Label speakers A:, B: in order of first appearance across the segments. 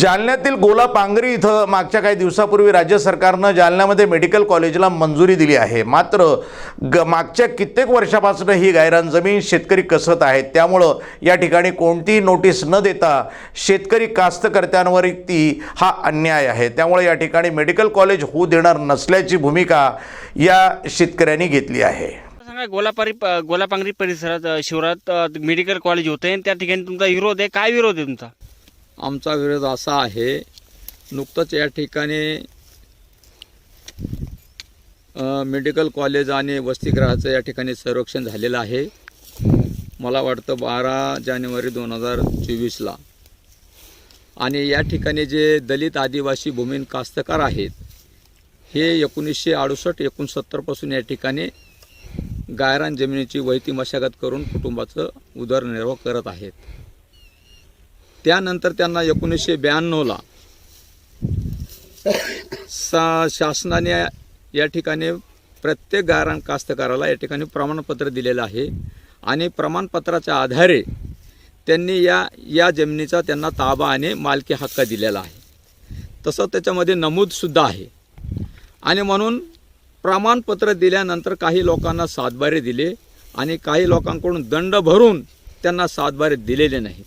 A: जालन्यातील गोला पांगरी इथं मागच्या काही दिवसापूर्वी राज्य सरकारनं जालन्यामध्ये मेडिकल कॉलेजला मंजुरी दिली आहे. मात्र ग मागच्या कित्येक वर्षापासून ही गायरान जमीन शेतकरी कसत आहेत. त्यामुळं या ठिकाणी कोणतीही नोटीस न देता शेतकरी कास्तकर्त्यांवरती हा अन्याय आहे. त्यामुळे या ठिकाणी मेडिकल कॉलेज होऊ देणार नसल्याची भूमिका या शेतकऱ्यांनी घेतली आहे.
B: सांगा गोलापारी गोलापांगरी परिसरात शिवरात मेडिकल कॉलेज होते आणि त्या ठिकाणी तुमचा विरोध आहे. काय विरोध आहे तुमचा?
C: आमचा विरोध असा आहे नुकतंच या ठिकाणी मेडिकल कॉलेज आणि वसतिगृहाचं या ठिकाणी संरक्षण झालेलं आहे. मला वाटतं बारा जानेवारी दोन हजार चोवीसला. आणि या ठिकाणी जे दलित आदिवासी भूमीन कास्तकार आहेत हे एकोणीसशे अडुसष्ट एकोणसत्तरपासून या ठिकाणी गायरान जमिनीची वैती मशागत करून कुटुंबाचं उदरनिर्वाह करत आहेत. त्यानंतर त्यांना एकोणीसशे ब्याण्णवला सा शासनाने या ठिकाणी प्रत्येक गारण कास्तकाराला या ठिकाणी प्रमाणपत्र दिलेलं आहे. आणि प्रमाणपत्राच्या आधारे त्यांनी या या जमिनीचा त्यांना ताबा आणि मालकी हक्क दिलेला आहे. तसं त्याच्यामध्ये नमूदसुद्धा आहे. आणि म्हणून प्रमाणपत्र दिल्यानंतर काही लोकांना सातबारे दिले आणि काही लोकांकडून दंड भरून त्यांना सातबारे दिलेले नाही.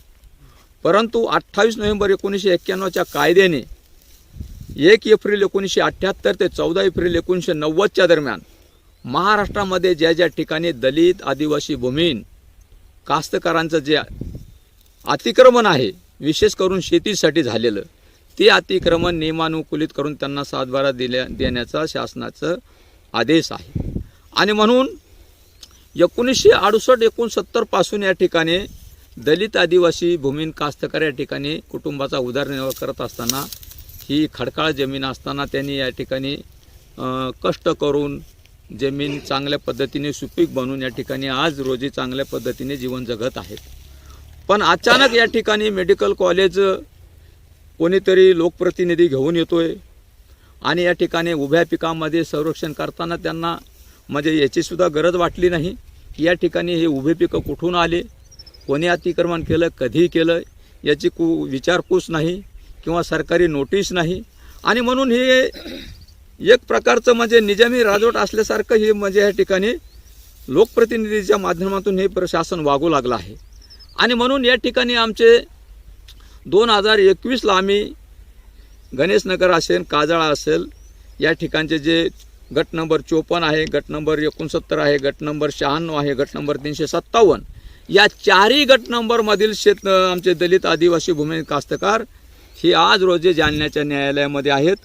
C: परंतु अठ्ठावीस नोव्हेंबर एकोणीसशे एक्क्याण्णवच्या कायद्याने एक एप्रिल एकोणीसशे अठ्ठ्याहत्तर ते चौदा एप्रिल एकोणीसशे नव्वदच्या दरम्यान महाराष्ट्रामध्ये ज्या ज्या ठिकाणी दलित आदिवासी भूमीन कास्तकारांचं जे अतिक्रमण आहे विशेष करून शेतीसाठी झालेलं ते अतिक्रमण नियमानुकूलित करून त्यांना सातबारा दिल्या देण्याचा शासनाचं आदेश आहे. आणि म्हणून एकोणीसशे अडुसष्ट एकोणसत्तरपासून या ठिकाणी दलित आदिवासी भूमीन कास्तकार या ठिकाणी कुटुंबाचा उदरनिर्वाह करत असताना ही खडकाळ जमीन असताना त्यांनी या ठिकाणी कष्ट करून जमीन चांगल्या पद्धतीने सुपीक बनून या ठिकाणी आज रोजी चांगल्या पद्धतीने जीवन जगत आहेत. पण अचानक या ठिकाणी मेडिकल कॉलेज कोणीतरी लोकप्रतिनिधी घेऊन येतोय आणि या ठिकाणी उभ्या पिकामध्ये संरक्षण करताना त्यांना म्हणजे याचीसुद्धा गरज वाटली नाही. या ठिकाणी हे उभे पिकं कुठून आले? कोणी अतिक्रमण केलं कधी केलं याची कु विचारपूस नाही किंवा सरकारी नोटीस नाही. आणि म्हणून हे एक प्रकारचं म्हणजे निजामी राजवट असल्यासारखं हे म्हणजे या ठिकाणी लोकप्रतिनिधीच्या माध्यमातून हे प्रशासन वागू लागलं आहे. आणि म्हणून या ठिकाणी आमचे दोन हजार एकवीसला आम्ही गणेशनगर असेल काजळा असेल या ठिकाणचे जे गट नंबर चोपन्न आहे गट नंबर एकोणसत्तर आहे गट नंबर शहाण्णव आहे गट नंबर तीनशे सत्तावन्न या चारही गट नंबरमधील शेत आमचे दलित आदिवासी भूमी कास्तकार हे आज रोजी जालन्याच्या न्यायालयामध्ये आहेत.